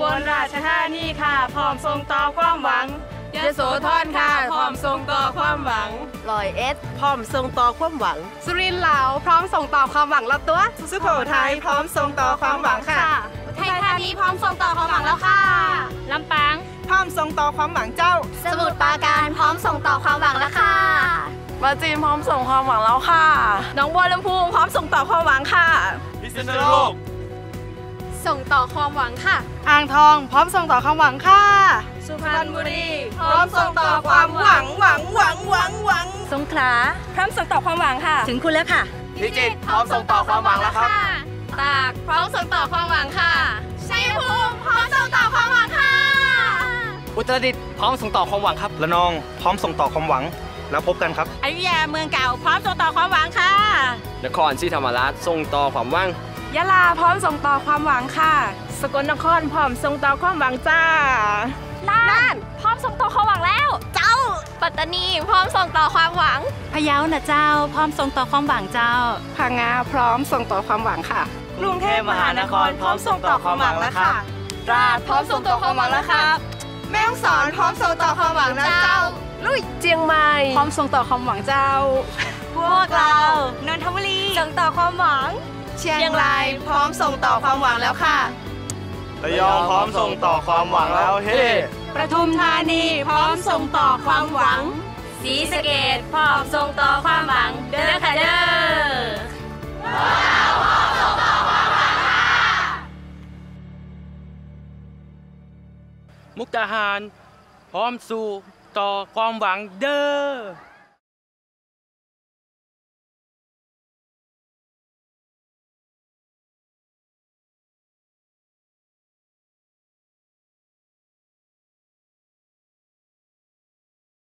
บลราชธานีค่ะพร้อมส่งต่อความหวังยโสธรค่ะพร้อมส่งต่อความหวังลอยเอสพร้อมส่งต่อความหวัง สุรินทร์เหลาพร้อมส่งต่อความหวังแล้วตัวสุโขทัยพร้อมส่งต่อความหวังค่ะไทยธานีพร้อมส่งต่อความหวังแล้วค่ะลำปางพร้อมส่งต่อความหวังเจ้า สมุทรปราการพร้อมส่งต่อความหวังแล้วค่ะปราจีนพร้อมส่งความหวังแล้วค่ะน้องบัวลำพูพร้อมส่งต่อความหวังค่ะพิษณุโลก ส่งต่อความหวังค่ะ อ่างทอง พร้อมส่งต่อความหวังค่ะ สุพรรณบุรี พร้อมส่งต่อความหวังหวังหวังหวังหวัง สงขลา พร้อมส่งต่อความหวังค่ะ ถึงคุณแล้วค่ะ พิจิตร พร้อมส่งต่อความหวังแล้วครับ ตาก พร้อมส่งต่อความหวังค่ะ ชัยภูมิ พร้อมส่งต่อความหวังค่ะ อุตรดิตถ์ พร้อมส่งต่อความหวังครับ ระนอง พร้อมส่งต่อความหวัง แล้วพบกันครับอยุธยาเมืองเก่า พร้อมส่งต่อความหวังค่ะ นครศรีธรรมราชส่งต่อความหวัง ยะลาพร้อมส่งต่อความหวังค่ะ สกลนครพร้อมส่งต่อความหวังจ้าน่านพร้อมส่งต่อความหวังแล้ว เจ้า ปัตตานีพร้อมส่งต่อความหวัง พะเยานะเจ้า พร้อมส่งต่อความหวังเจ้าพังงาพร้อมส่งต่อความหวังค่ะกรุงเทพมหานครพร้อมส่งต่อความหวังแล้วค่ะตราดพร้อมส่งต่อความหวังแล้วครับแม่ฮ่องสอนพร้อมส่งต่อความหวังนะเจ้าลุยเจียงใหม่พร้อมส่งต่อความหวังเจ้า พวกเรานนทบุรีส่งต่อความหวัง เชียงรายพร้อมส่งต่อความหวังแล้วค่ะ ระยองพร้อมส่งต่อความหวังแล้วเฮ้ประทุมธานีพร้อมส่งต่อความหวังศรีสะเกดพร้อมส่งต่อความหวัง เด้อค่ะเด้อมุกดาหาร พร้อมสู่ต่อความหวังเด้อ